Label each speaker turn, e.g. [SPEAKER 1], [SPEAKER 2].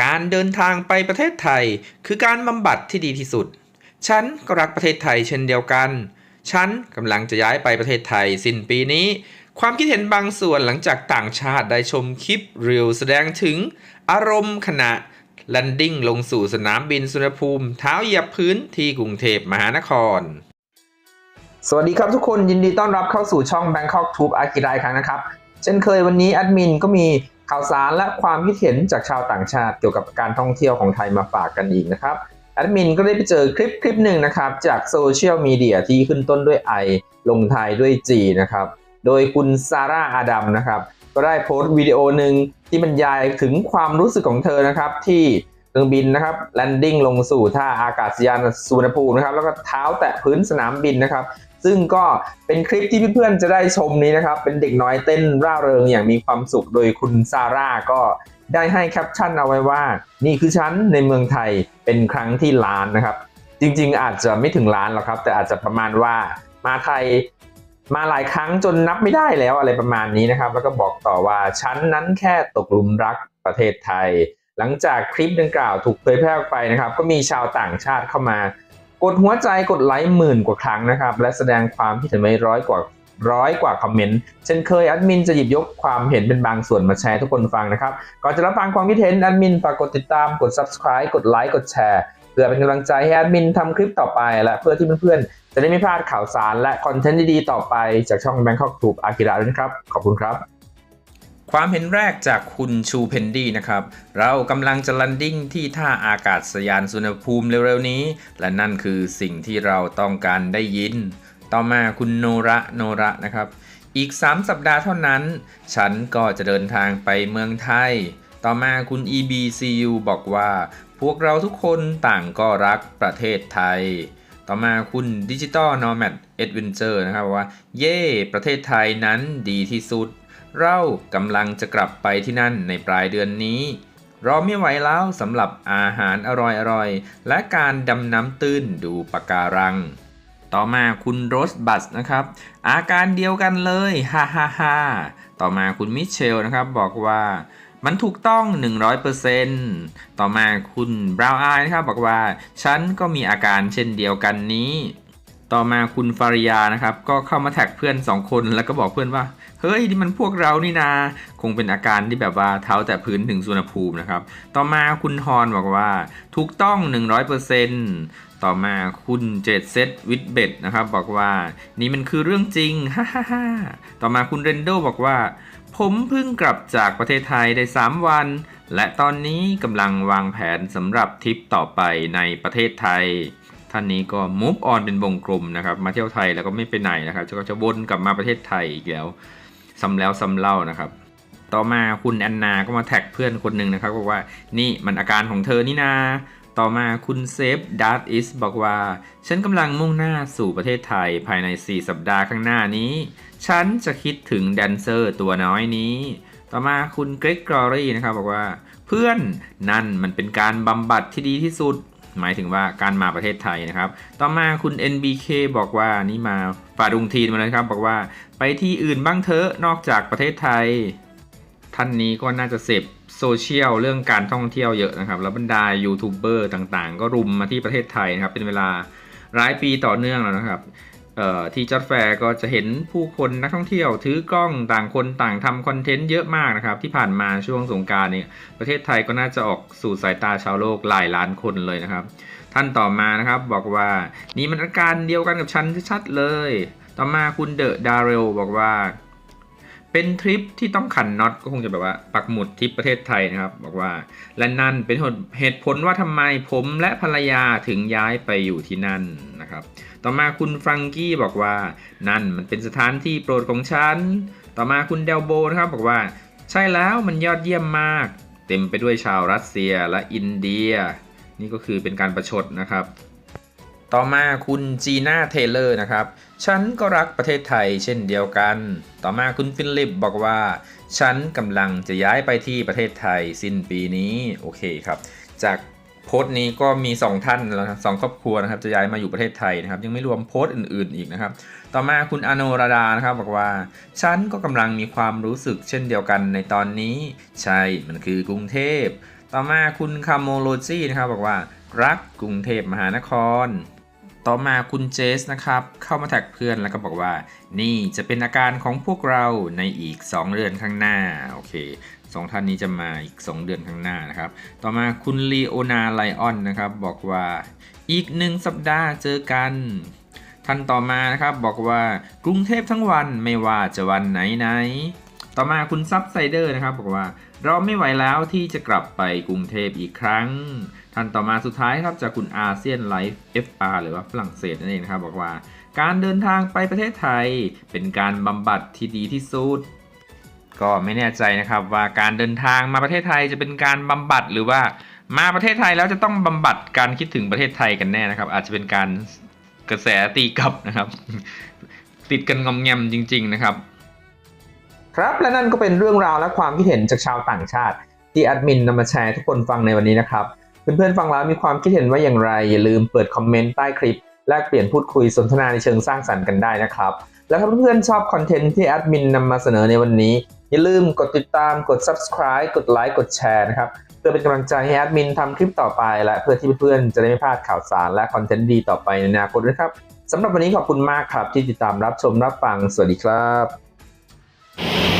[SPEAKER 1] การเดินทางไปประเทศไทย คือการบำบัดที่ดีที่สุด ฉันก็รักประเทศไทยเช่นเดียวกัน ฉันกำลังจะย้ายไปประเทศไทยสิ้นปีนี้ ความคิดเห็นบางส่วนหลังจากต่างชาติได้ชมคลิปเรียวแสดงถึง อารมณ์ขณะแลนดิ้งลงสู่สนามบินสุวรรณภูมิเท้าเหยียบพื้นที่กรุงเทพมหานคร สวัสดีครับทุกคนยินดีต้อนรับเข้าสู่ช่อง Bangkok Tube อากิรายครั้งนะครับ เช่นเคยวันนี้แอดมินก็มี ข่าวสารและความคิดเห็นจากชาวต่างชาติเกี่ยวกับการท่องเที่ยวของไทยมาฝากกันอีกนะครับแอดมินก็ได้ไปเจอคลิปคลิปหนึ่งนะครับ จากโซเชียลมีเดียที่ขึ้นต้นด้วย I ลงท้ายด้วย G นะครับ โดยคุณซาร่าอาดัมนะครับ ก็ได้โพสต์วิดีโอหนึ่งที่บรรยายถึงความรู้สึกของเธอนะครับ ที่เครื่องบินนะครับแลนดิ้งลงสู่ท่าอากาศยานสุวรรณภูมินะครับ แล้วก็เท้าแตะพื้นสนามบินนะครับ ซึ่งก็เป็นคลิปที่เพื่อนๆจะได้ชมนี้นะครับ เป็นเด็กน้อยเต้นร่าเริงอย่างมีความสุขโดยคุณซาร่าก็ได้ให้แคปชั่นเอาไว้ว่า นี่คือฉันในเมืองไทยเป็นครั้งที่ล้านนะครับ จริงๆอาจจะไม่ถึงล้านหรอกครับ แต่อาจจะประมาณว่ามาไทยมาหลายครั้งจนนับไม่ได้แล้วอะไรประมาณนี้นะครับ แล้วก็บอกต่อว่าฉันนั้นแค่ตกหลุมรักประเทศไทย หลังจากคลิปดังกล่าวถูกเผยแพร่ออกไปนะครับ ก็มีชาวต่างชาติเข้ามา กดหัวใจกดไลค์หมื่นกว่าครั้งนะครับ และแสดงความคิดเห็นไว้ร้อยกว่าร้อยกว่าคอมเมนต์ เช่นเคยแอดมินจะหยิบยกความเห็นเป็นบางส่วนมาแชร์ทุกคนฟังนะครับ ก่อนจะรับฟังความคิดเห็นแอดมินฝากกดติดตามกด subscribe กดไลค์กดแชร์เพื่อเป็นกำลังใจให้แอดมินทำคลิปต่อไป และเพื่อที่เพื่อนๆจะได้ไม่พลาดข่าวสารและคอนเทนต์ดีๆต่อไปจากช่อง Bangkok Tube อากิระด้วยนะครับ ขอบคุณครับ ความเห็นแรกจากคุณชูเพนดี้นะครับ เรากำลังจะลันดิ้งที่ท่าอากาศยานสุวรรภูมิเร็วๆนี้ และนั่นคือสิ่งที่เราต้องการได้ยิน ต่อมาคุณโนระโนระนะครับ อีก 3 สัปดาห์เท่านั้น ฉันก็จะเดินทางไปเมืองไทย ต่อมาคุณ EBCU บอกว่า พวกเราทุกคนต่างก็รักประเทศไทยต่อมาคุณ Digital Nomad Adventure นะครับว่า เย่ประเทศไทยนั้นดีที่สุด เรากำลังจะกลับไปที่นั่นในปลายเดือนนี้ รอไม่ไหวแล้วสำหรับอาหารอร่อยๆ และการดำน้ำตื้นดูปะการัง ต่อมาคุณโรสบัสนะครับ อาการเดียวกันเลยฮ่าฮ่าฮ่าต่อมาคุณมิเชลนะครับบอกว่ามันถูกต้อง 100%ต่อมาคุณบราวน์อายนะครับบอกว่า ฉันก็มีอาการเช่นเดียวกันนี้ ต่อมาคุณฟาริยานะครับ ก็เข้ามาแท็กเพื่อน 2 คนแล้วก็บอกเพื่อนว่า เฮ้ยนี่มันพวกเรานี่นาคงเป็นอาการที่แบบว่าเท้าแต่พื้นถึงสุวรรณภูมินะครับ ต่อมาคุณฮอนบอกว่าถูกต้อง 100%ต่อมาคุณเจดเซตวิดเบดนะครับบอกว่านี่มันคือเรื่องจริงฮ่าฮ่าฮ่าต่อมาคุณเรนโดบอกว่า ผมเพิ่งกลับจากประเทศไทยได้ 3 วัน และตอนนี้กำลังวางแผนสำหรับทริปต่อไปในประเทศไทย ท่านนี้ก็ move on เป็นวงกลมนะครับ มาเที่ยวไทยแล้วก็ไม่ไปไหนนะครับก็จะวนกลับมาประเทศไทยอีกแล้วซ้ำแล้วซ้ำเล่านะครับ ต่อมาคุณแอนนาก็มาแท็กเพื่อนคนหนึ่งนะครับบอกว่านี่มันอาการของเธอนี่นาต่อมาคุณเซฟดัตอิสบอกว่า ฉันกำลังมุ่งหน้าสู่ประเทศไทยภายใน 4 สัปดาห์ข้างหน้านี้ ฉันจะคิดถึงแดนเซอร์ตัวน้อยนี้ ต่อมาคุณเกรกกรอรี่นะครับบอกว่า เพื่อนนั่นมันเป็นการบำบัดที่ดีที่สุด หมายถึงว่าการมาประเทศไทยนะครับ ต่อมาคุณ NBK บอกว่านี่มาฝาดุงทีนมาเลยครับ บอกว่าไปที่อื่นบ้างเถอะนอกจากประเทศไทย ท่านนี้ก็น่าจะเสพโซเชียลเรื่องการท่องเที่ยวเยอะนะครับ แล้วบรรดายูทูบเบอร์ต่างๆ ก็รุมมาที่ประเทศไทยนะครับ เป็นเวลาหลายปีต่อเนื่องแล้วนะครับ ที่จอดแฟร์ก็จะเห็นผู้คนนักท่องเที่ยว ถือกล้องต่างคนต่างทำคอนเทนต์เยอะมากนะครับ ที่ผ่านมาช่วงสงการเนี่ยประเทศไทยก็น่าจะออกสู่สายตาชาวโลกหลายล้านคนเลยนะครับ ท่านต่อมานะครับบอกว่านี่มันอาการเดียวกันกับฉันชัดเลย ต่อมาคุณเดอะดาร์เรลบอกว่า เป็นทริปที่ต้องขันน็อตก็คงจะแบบว่าปักหมุดทริปประเทศไทยนะครับ บอกว่าและนั่นเป็นเหตุผลว่าทำไมผมและภรรยาถึงย้ายไปอยู่ที่นั่น นะครับ ต่อมาคุณฟรังกี้บอกว่า นั่นมันเป็นสถานที่โปรดของฉัน ต่อมาคุณเดลโบนะครับบอกว่า ใช่แล้วมันยอดเยี่ยมมาก เต็มไปด้วยชาวรัสเซียและอินเดีย นี่ก็คือเป็นการประชดนะครับ ต่อมาคุณจีน่าเทเลอร์นะครับ ฉันก็รักประเทศไทยเช่นเดียวกัน ต่อมาคุณฟิลิปบอกว่า ฉันกำลังจะย้ายไปที่ประเทศไทยสิ้นปีนี้ โอเคครับ จาก โพสต์นี้ก็มี 2 ท่านแล้วสองครอบครัวนะครับจะย้ายมาอยู่ประเทศไทยนะครับ ยังไม่รวมโพสต์อื่นๆอีกนะครับ ต่อมาคุณอโนราดานะครับบอกว่า ฉันก็กำลังมีความรู้สึกเช่นเดียวกันในตอนนี้ ใช่ มันคือกรุงเทพ ต่อมาคุณคาโมโลจีนะครับบอกว่า รักกรุงเทพมหานคร ต่อมาคุณเจสนะครับ เข้ามาแท็กเพื่อนแล้วก็บอกว่า นี่จะเป็นอาการของพวกเราในอีก 2 เดือนข้างหน้าโอเค สองท่านนี้จะมาอีก 2 เดือนข้างหน้านะครับ ต่อมาคุณลีโอนาไลออนนะครับ บอกว่าอีกหนึ่งสัปดาห์เจอกัน ท่านต่อมานะครับบอกว่ากรุงเทพทั้งวันไม่ว่าจะวันไหนไหน ต่อมาคุณซับไซเดอร์นะครับบอกว่าเราไม่ไหวแล้วที่จะกลับไปกรุงเทพอีกครั้ง ท่านต่อมาสุดท้ายครับจากคุณอาเซียนไลฟ์ FR หรือว่าฝรั่งเศสนั่นเองนะครับบอกว่า การเดินทางไปประเทศไทยเป็นการบำบัดที่ดีที่สุด ก็ไม่แน่ใจนะครับว่าการเดินทางมาประเทศไทยจะเป็นการบำบัดหรือว่ามาประเทศไทยแล้วจะต้องบำบัดการคิดถึงประเทศไทยกันแน่นะครับ อาจจะเป็นการกระแสตีกลับนะครับ ติดกันงอมแงมจริง ๆนะครับ ครับและนั่นก็เป็นเรื่องราวและความคิดเห็นจากชาวต่างชาติ ที่แอดมินนำมาแชร์ทุกคนฟังในวันนี้นะครับเพื่อนๆฟังแล้วมีความคิดเห็นว่าอย่างไร อย่าลืมเปิดคอมเมนต์ใต้คลิปแลกเปลี่ยนพูดคุยสนทนาในเชิงสร้างสรรค์กันได้นะครับ แล้วถ้าเพื่อนๆชอบคอนเทนต์ที่แอดมินนำมาเสนอในวันนี้ อย่าลืมกดติดตามกด subscribe กดไลค์กดแชร์นะครับเพื่อเป็นกำลังใจให้แอดมินทำคลิปต่อไป และเพื่อที่เพื่อนๆจะได้ไม่พลาดข่าวสารและคอนเทนต์ดีต่อไปในอนาคตนะครับสำหรับวันนี้ขอบคุณมากครับที่ติดตามรับชมรับฟัง สวัสดีครับ